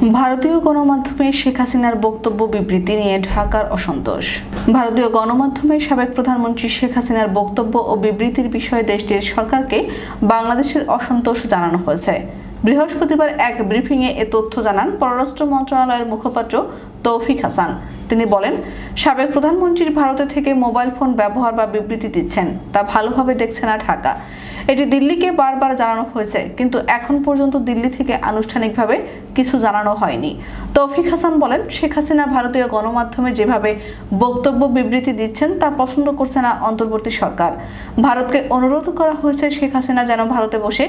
ভারতীয় গণমাধ্যমে শেখ হাসিনার বক্তব্য বিবৃতি নিয়ে ঢাকার অসন্তোষ। ভারতীয় গণমাধ্যমে সাবেক প্রধানমন্ত্রী শেখ হাসিনার বক্তব্য ও বিবৃতির বিষয়ে দেশটির সরকারকে বাংলাদেশের অসন্তোষ জানানো হয়েছে। বৃহস্পতিবার এক ব্রিফিংয়ে এ তথ্য জানান পররাষ্ট্র মন্ত্রণালয়ের মুখপাত্র তৌফিক হাসান। তিনি বলেন, সাবেক প্রধানমন্ত্রীর ভারতে থেকে মোবাইল ফোন ব্যবহার বা বিবৃতি দিচ্ছেন, তা ভালোভাবে দেখছে না ঢাকা। এটি দিল্লিকে বারবার জানানো হয়েছে, কিন্তু এখন পর্যন্ত দিল্লি থেকে আনুষ্ঠানিকভাবে কিছু জানানো হয়নি। তৌফিক হাসান বলেন, শেখ হাসিনা ভারতীয় গণমাধ্যমে যেভাবে বক্তব্য বিবৃতি দিচ্ছেন, তা পছন্দ করছে না অন্তর্বর্তী সরকার। ভারতকে অনুরোধ করা হয়েছে শেখ হাসিনা যেন ভারতে বসে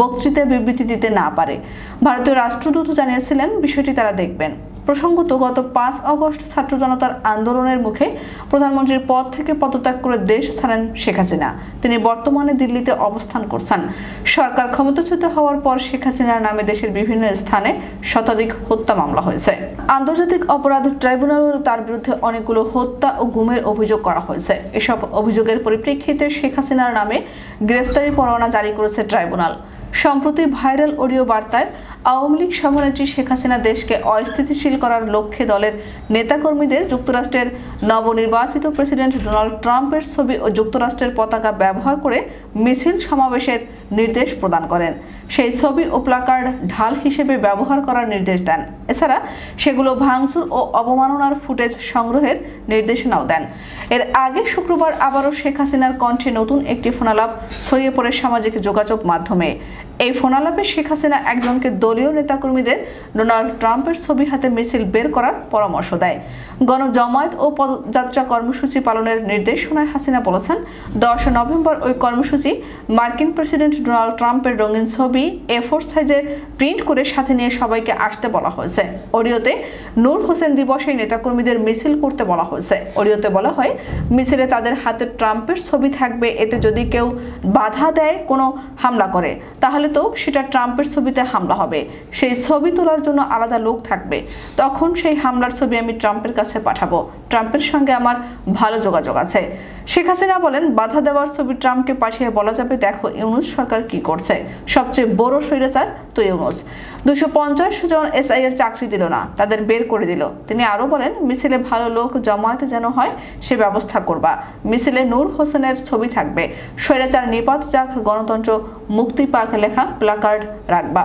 বক্তৃতা বিবৃতি দিতে না পারে। ভারতীয় রাষ্ট্রদূত জানিয়েছিলেন, বিষয়টি তারা দেখবেন। প্রসঙ্গত, গত পাঁচ অগস্ট ছাত্র জনতার আন্দোলনের মুখে প্রধানমন্ত্রীর পদ থেকে পদত্যাগ করে দেশ ছাড়েন শেখ হাসিনা। তিনি বর্তমানে দিল্লিতে অবস্থান করছেন। সরকার ক্ষমতাচ্যুত হওয়ার পর শেখ হাসিনার নামে দেশের বিভিন্ন স্থানে শতাধিক হত্যা মামলা হয়েছে। আন্তর্জাতিক অপরাধ ট্রাইব্যুনাল তার বিরুদ্ধে অনেকগুলো হত্যা ও গুমের অভিযোগ করা হয়েছে। এসব অভিযোগের পরিপ্রেক্ষিতে শেখ হাসিনার নামে গ্রেফতারি পরোয়ানা জারি করেছে ট্রাইব্যুনাল। সম্প্রতি ভাইরাল অডিও বার্তায় আওয়ামী লীগ সভানেত্রী শেখ হাসিনা দেশকে অস্থিতিশীল করার লক্ষ্যে দলের নেতাকর্মীদের যুক্তরাষ্ট্রের নবনির্বাচিত প্রেসিডেন্ট ডোনাল্ড ট্রাম্পের ছবি ও যুক্তরাষ্ট্রের পতাকা ব্যবহার করে মিছিল সমাবেশের নির্দেশ প্রদান করেন। সেই ছবি ও প্লাকার্ড ঢাল হিসেবে ব্যবহার করার নির্দেশ দেন। এছাড়া সেগুলো ভাঙচুর ও অবমাননার ফুটেজ সংগ্রহের নির্দেশনাও দেন। এর আগে শুক্রবার আবারও শেখ হাসিনার কণ্ঠে নতুন একটি ফোনালাপ ছড়িয়ে পড়ে সামাজিক যোগাযোগ মাধ্যমে। এই ফোনালাপে শেখ হাসিনা একজনকে দলীয় নেতাকর্মীদের ডোনাল্ড ট্রাম্পের ছবি হাতে মিছিল বের করার পরামর্শ দেয়। গণজমায়েত ও পদযাত্রা কর্মসূচি পালনের নির্দেশনায় হাসিনা বলেছেন, দশ নভেম্বর ওই কর্মসূচি মার্কিন প্রেসিডেন্ট ডোনাল্ড ট্রাম্পের রঙিন ছবি, এ ফোর সাইজে প্রিন্ট করে সাথে নিয়ে সবাইকে আসতে বলা হয়েছে। অডিওতে নূর হোসেন দিবসে নেতাকর্মীদের মিছিল করতে বলা হয়েছে। অডিওতে বলা হয়, মিছিলে তাদের হাতে ট্রাম্পের ছবি থাকবে, এতে যদি কেউ বাধা দেয়, কোনো হামলা করে, তাহলে তো সেটা ট্রাম্পের ছবিতে হামলা হবে। সেই ছবি তোলার জন্য আলাদা লোক থাকবে। তখন সেই হামলার ছবি আমি ট্রাম্পের কাছে পাঠাবো। ট্রাম্পের সঙ্গে আমার ভালো যোগাযোগ আছে। শেখ হাসিনা বলেন, বাধা দেওয়ার ছবি ট্রাম্পকে পাঠিয়ে বলা যাবে, দেখো ইউনুস সরকার কি করছে। সবচেয়ে বড় স্বৈরাচার তো ইউনুস। দুশো পঞ্চাশ জন এসআই এর চাকরি দিল না, তাদের বের করে দিল। তিনি আরও বলেন, মিছিলে ভালো লোক জমায়েত যেন হয়, সে ব্যবস্থা করবা। মিছিলে নূর হোসেনের ছবি থাকবে। স্বৈরাচার নিপাত যাক গণতন্ত্র মুক্তি পাক লেখা প্লাকার্ড রাখবা